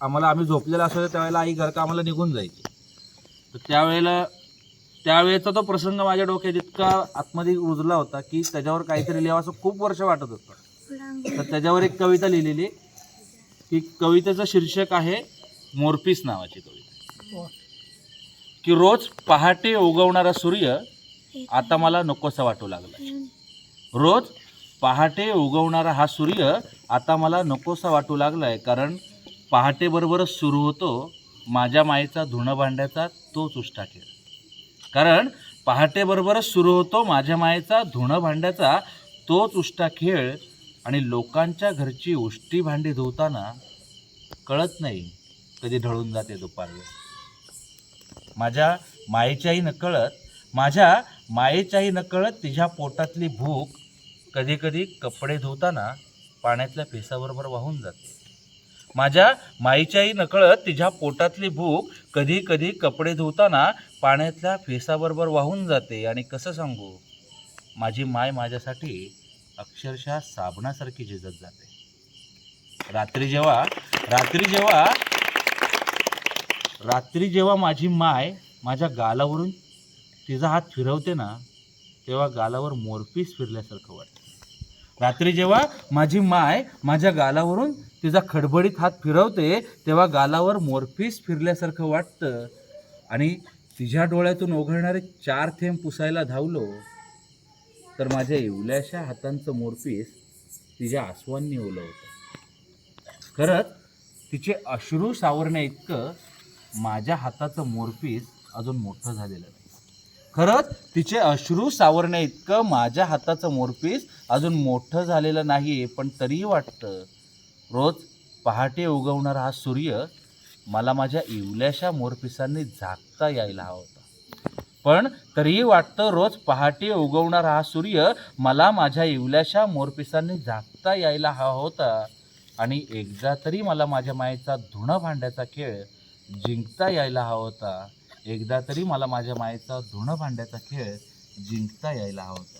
आम्हाला आम्ही झोपलेला असायचो त्यावेळेला आई घरकामाला निघून जायची. तर त्यावेळेला त्यावेळेचा तो प्रसंग माझ्या डोक्यात इतका आतमध्ये रुजला होता की त्याच्यावर काहीतरी लिहावं असं खूप वर्ष वाटत होतं. तर त्याच्यावर एक कविता लिहिलेली की कवितेचं शीर्षक आहे मोरपीस नावाची कविता. की रोज पहाटे उगवणारा सूर्य आता मला नकोसा वाटू लागला. रोज पहाटे उगवणारा हा सूर्य आता मला नकोसा वाटू लागलाय कारण पहाटेबरोबरच सुरू होतो माझ्या मायेचा धुणं भांड्याचा तोच उष्टा खेळ. कारण पहाटेबरोबरच सुरू होतो माझ्या मायेचा धुणं भांड्याचा तोच उष्टा खेळ आणि लोकांच्या घरची उष्टी भांडी धुवताना कळत नाही कधी ढळून जाते दुपारला माझ्या मायेच्याही नकळत माझ्या मायेच्याही नकळत तिच्या पोटातली भूक कधीकधी कपडे धुताना पाण्यातल्या फेसाबरोबर वाहून जाते. माझ्या माईच्याही नकळत तिच्या पोटातली भूक कधी कधी कपडे धुताना पाण्यातल्या फेसाबरोबर वाहून जाते. आणि कसं सांगू? माझी माय माझ्यासाठी अक्षरशः साबणासारखी झिजत जाते. रात्री जेव्हा रात्री जेव्हा रात्री जेव्हा माझी माय माझ्या गालावरून तिचा हात फिरवते ना तेव्हा गालावर मोरपीस फिरल्यासारखं वाटतं. रात्री जेव्हा माझी माय माझ्या गालावरून तिचा खडबडीत हात फिरवते तेव्हा गालावर मोरपीस फिरल्यासारखं वाटतं. आणि तिच्या डोळ्यातून ओघळणारे चार थेंब पुसायला धावलो. तर माझ्या इवल्याशा हातांचं मोरपीस तिच्या आसवांनी ओलं होतं. खरंच तिचे अश्रू सावरण्या इतकं माझ्या हाताचं मोरपीस अजून मोठं झालेलं नाही. खरंच तिचे अश्रू सावरण्या इतकं माझ्या हाताचं मोरपीस अजून मोठं झालेलं नाही पण तरीही वाटतं. रोज पहाटे उगवणारा हा सूर्य मला माझ्या इवल्याशा मोरपिसांनी झाकता यायला हवा होता. पण तरीही वाटतं रोज पहाटे उगवणारा हा सूर्य मला माझ्या इवल्याशा मोरपिसांनी झाकता यायला हवा होता. आणि एकदा तरी मला माझ्या मायेचा धुणं भांड्याचा खेळ जिंकता यायला हवा होता. एकदा तरी मला माझ्या मायेचा धुणं भांड्याचा खेळ जिंकता यायला हवा होता.